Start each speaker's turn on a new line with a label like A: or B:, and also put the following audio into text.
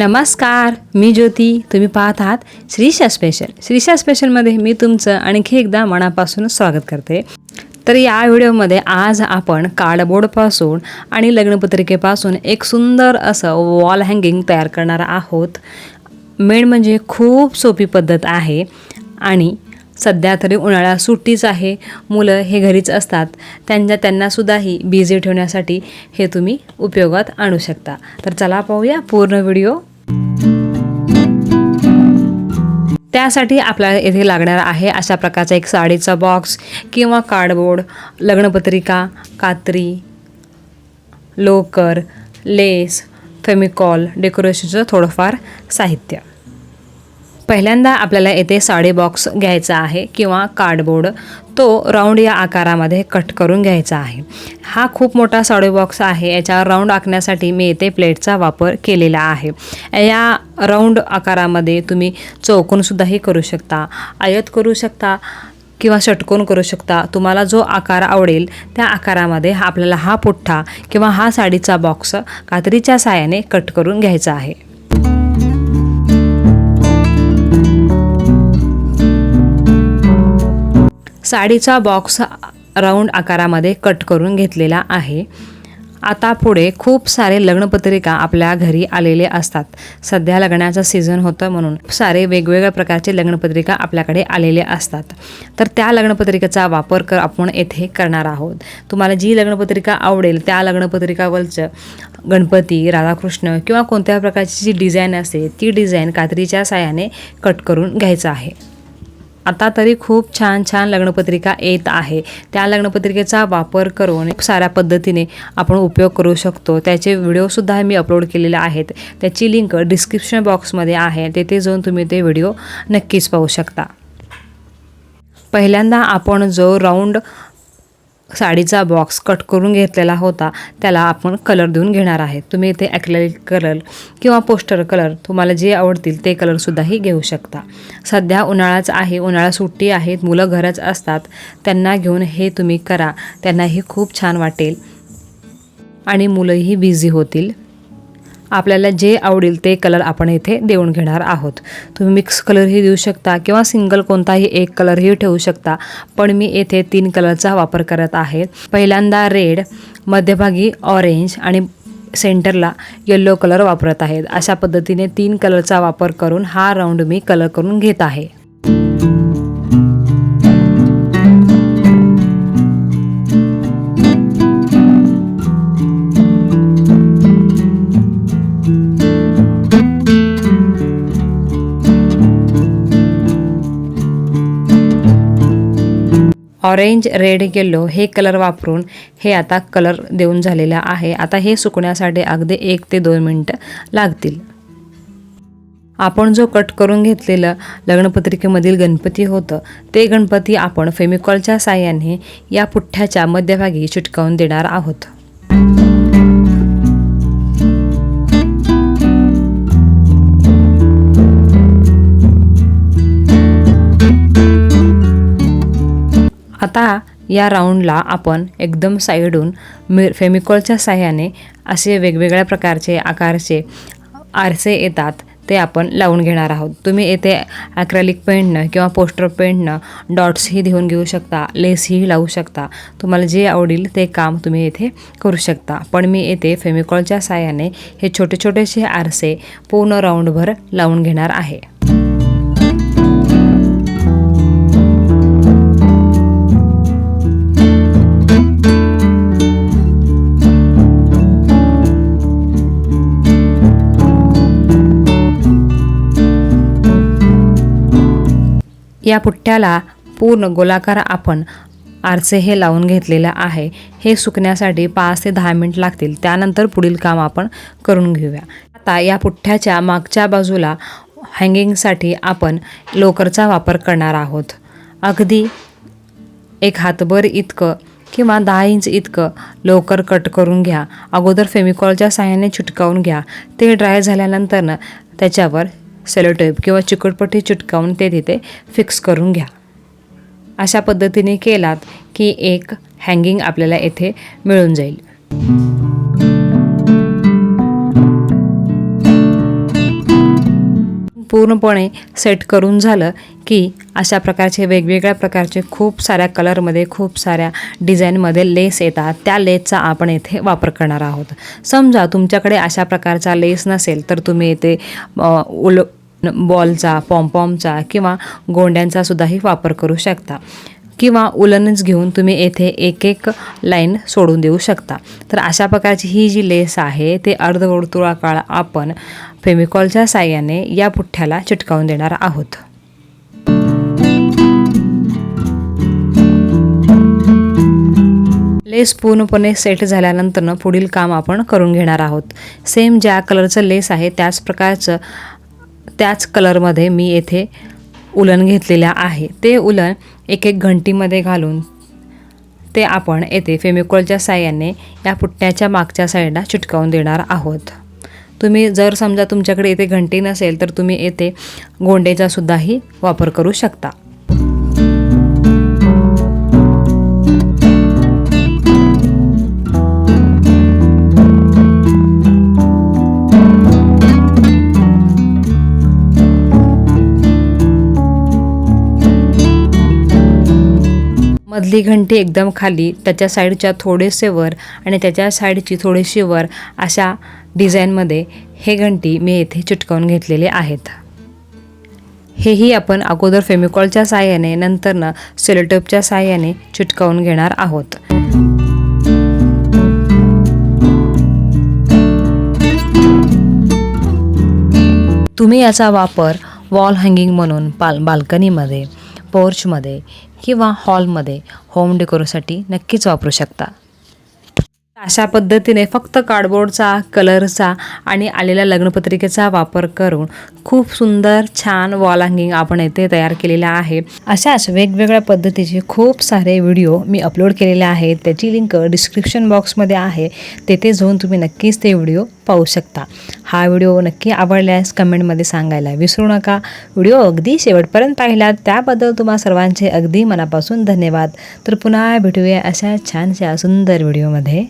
A: नमस्कार मी ज्योती. तुम्ही पाहत आहात श्रीशा स्पेशल श्रीशा स्पेशलमध्ये मी तुमचं आणखी एकदा मनापासून स्वागत करते. तर या व्हिडिओमध्ये आज आपण कार्डबोर्डपासून आणि लग्नपत्रिकेपासून एक सुंदर असं वॉल हँगिंग तयार करणार आहोत. मेन म्हणजे खूप सोपी पद्धत आहे आणि सध्या तरी उन्हाळा सुट्टीच आहे. मुलं हे घरीच असतात. त्यांच्या त्यांनासुद्धाही बिझी ठेवण्यासाठी हे तुम्ही उपयोगात आणू शकता. तर चला पाहूया पूर्ण व्हिडिओ. त्यासाठी आपल्याला येथे लागणार आहे अशा प्रकारचा एक साडीचा बॉक्स किंवा कार्डबोर्ड लग्नपत्रिका कात्री लोकर लेस फेमिकॉल डेकोरेशनचं थोडंफार साहित्य. पहिल्यांदा आपल्याला येथे साडी बॉक्स घ्यायचा आहे किंवा कार्डबोर्ड तो राऊंड या आकारामध्ये कट करून घ्यायचा आहे. हा खूप मोठा साडी बॉक्स आहे. याच्यावर राऊंड आखण्यासाठी मी येथे प्लेटचा वापर केलेला आहे. या राऊंड आकारामध्ये तुम्ही चौकोनसुद्धाही करू शकता आयत करू शकता किंवा षटकोन करू शकता. तुम्हाला जो आकार आवडेल त्या आकारामध्ये हा आपल्याला हा पुठ्ठा किंवा हा साडीचा बॉक्स कात्रीच्या साहाय्याने कट करून घ्यायचा आहे. साडीचा बॉक्स राऊंड आकारामध्ये कट करून घेतलेला आहे. आता पुढे खूप सारे लग्नपत्रिका आपल्या घरी आलेले असतात. सध्या लग्नाचं सीझन होतं म्हणून खूप सारे वेगवेगळ्या प्रकारचे लग्नपत्रिका आपल्याकडे आलेले असतात. तर त्या लग्नपत्रिकेचा वापर कर आपण येथे करणार आहोत. तुम्हाला जी लग्नपत्रिका आवडेल त्या लग्नपत्रिकावरचं गणपती राधाकृष्ण किंवा कोणत्या प्रकारची जी डिझाईन असते ती डिझाईन कात्रीच्या साह्याने कट करून घ्यायचं आहे. आता तरी खूप छान छान लग्नपत्रिका येत आहे. त्या लग्नपत्रिकेचा वापर करून खूप साऱ्या पद्धतीने आपण उपयोग करू शकतो. त्याचे व्हिडिओसुद्धा मी अपलोड केलेले आहेत. त्याची लिंक डिस्क्रिप्शन बॉक्समध्ये आहे. तेथे जाऊन तुम्ही ते व्हिडिओ नक्कीच पाहू शकता. पहिल्यांदा आपण जो राऊंड साडीचा बॉक्स कट करून घेतलेला होता त्याला आपण कलर देऊन घेणार आहे. तुम्ही इथे ॲक्रेलिक कलर किंवा पोस्टर कलर तुम्हाला जे आवडतील ते कलरसुद्धाही घेऊ शकता. सध्या उन्हाळाच आहे उन्हाळा सुट्टी आहेत मुलं घरच असतात त्यांना घेऊन हे तुम्ही करा त्यांनाही खूप छान वाटेल. आणि मुलंही बिझी होतील. आपल्याला जे आवडेल ते कलर आपण इथे देऊन घेणार आहोत. तुम्ही मिक्स कलरही देऊ शकता किंवा सिंगल कोणताही एक कलरही ठेवू शकता. पण मी येथे तीन कलरचा वापर करत आहे. पहिल्यांदा रेड मध्यभागी ऑरेंज आणि सेंटरला येल्लो कलर वापरत आहेत अशा पद्धतीने तीन कलरचा वापर करून हा राऊंड मी कलर करून घेत आहे. ऑरेंज रेड येल्लो हे कलर वापरून हे आता कलर देऊन झालेलं आहे. आता हे सुकण्यासाठी अगदी एक ते दोन मिनटं लागतील. आपण जो कट करून घेतलेलं लग्नपत्रिकेमधील गणपती होतं ते गणपती आपण फेमिकॉलच्या साह्याने या पुठ्ठ्याच्या मध्यभागी चिटकावून देणार आहोत. आता या राऊंडला आपण एकदम साईडून मि फेमिकॉलच्या साह्याने असे वेगवेगळ्या प्रकारचे आकारचे आरसे येतात ते आपण लावून घेणार आहोत. तुम्ही येथे ॲक्रॅलिक पेंटनं किंवा पोस्टर पेंटनं डॉट्सही देऊन घेऊ शकता लेसही लावू शकता. तुम्हाला जे आवडेल ते काम तुम्ही येथे करू शकता. पण मी येथे फेमिकॉलच्या साह्याने हे छोटे छोटेसे आरसे पूर्ण राऊंडभर लावून घेणार आहे. या पुठ्ठ्याला पूर्ण गोलाकार आपण आरसे हे लावून घेतलेलं आहे. हे सुकण्यासाठी पाच ते दहा मिनिट लागतील. त्यानंतर पुढील काम आपण करून घेऊया. आता या पुठ्ठ्याच्या मागच्या बाजूला हँगिंगसाठी आपण लोकरचा वापर करणार आहोत. अगदी एक हातभर इतकं किंवा दहा इंच इतकं लोकर कट करून घ्या. अगोदर फेमिकॉलच्या साह्याने चिटकावून घ्या. ते ड्राय झाल्यानंतर त्याच्यावर सेलोटेप किंवा चिकटपट्टी चिटकावून ते तिथे फिक्स करून घ्या. अशा पद्धतीने केलात की एक हँगिंग आपल्याला येथे मिळून जाईल. पूर्णपणे सेट करून झालं की अशा प्रकारचे वेगवेगळ्या प्रकारचे खूप साऱ्या कलरमध्ये खूप साऱ्या डिझाईनमध्ये लेस येतात. त्या लेसचा आपण येथे वापर करणार आहोत. समजा तुमच्याकडे अशा प्रकारचा लेस नसेल तर तुम्ही येथे उल बॉलचा पॉम्पॉमचा किंवा गोंड्यांचासुद्धाही वापर करू शकता. किंवा उलनच घेऊन तुम्ही येथे एक एक लाईन सोडून देऊ शकता. तर अशा प्रकारची ही जी लेस आहे ते अर्धवर्तुळाकाळ आपण फेमिकॉलच्या साह्याने या पुठ्ठ्याला चिटकावून देणार आहोत. लेस पूर्णपणे सेट झाल्यानंतर पुढील काम आपण करून घेणार आहोत. सेम ज्या कलरचं लेस आहे त्याच प्रकारचं त्याच कलरमध्ये मी येथे उलन घेतलेल्या आहे. ते उलन एक एक घंटीमध्ये घालून ते आपण येथे फेमिकॉलच्या साह्याने या पुट्ट्याच्या मागच्या साईडला चिटकावून देणार आहोत. तुम्ही जर समजा तुमच्याकडे येथे घंटी नसेल तर तुम्ही येथे गोंडेचासुद्धाही वापर करू शकता. मधली घंटी एकदम खाली त्याच्या साईडच्या थोडेसे वर आणि त्याच्या साईडची थोडीशी वर अशा डिझाईनमध्ये हे घंटी मी येथे चिटकावून घेतलेले आहेत. हेही आपण अगोदर फेमिकॉलच्या साह्याने नंतरनं सेलोटेपच्या साह्याने चिटकावून घेणार आहोत. तुम्ही याचा वापर वॉल हँगिंग म्हणून पाल बाल्कनीमध्ये पोर्चमध्ये किंवा हॉलमध्ये होम डेकोरेसाठी नक्कीच वापरू शकता. अशा पद्धतीने फक्त कार्डबोर्डचा कलरचा आणि आलेल्या लग्नपत्रिकेचा वापर करून खूप सुंदर छान वॉल हँगिंग आपण येथे तयार केलेला आहे. अशाच वेगवेगळ्या पद्धतीचे खूप सारे व्हिडिओ मी अपलोड केलेले आहेत. त्याची लिंक डिस्क्रिप्शन बॉक्समध्ये आहे. तेथे जाऊन तुम्ही नक्कीच ते व्हिडिओ पाहू शकता. हा व्हिडिओ नक्की आवडल्यास कमेंटमध्ये सांगायला विसरू नका. व्हिडिओ अगदी शेवटपर्यंत पाहिलात त्याबद्दल तुम्हा सर्वांचे अगदी मनापासून धन्यवाद. तर पुन्हा भेटूया अशा छानशा सुंदर व्हिडिओमध्ये.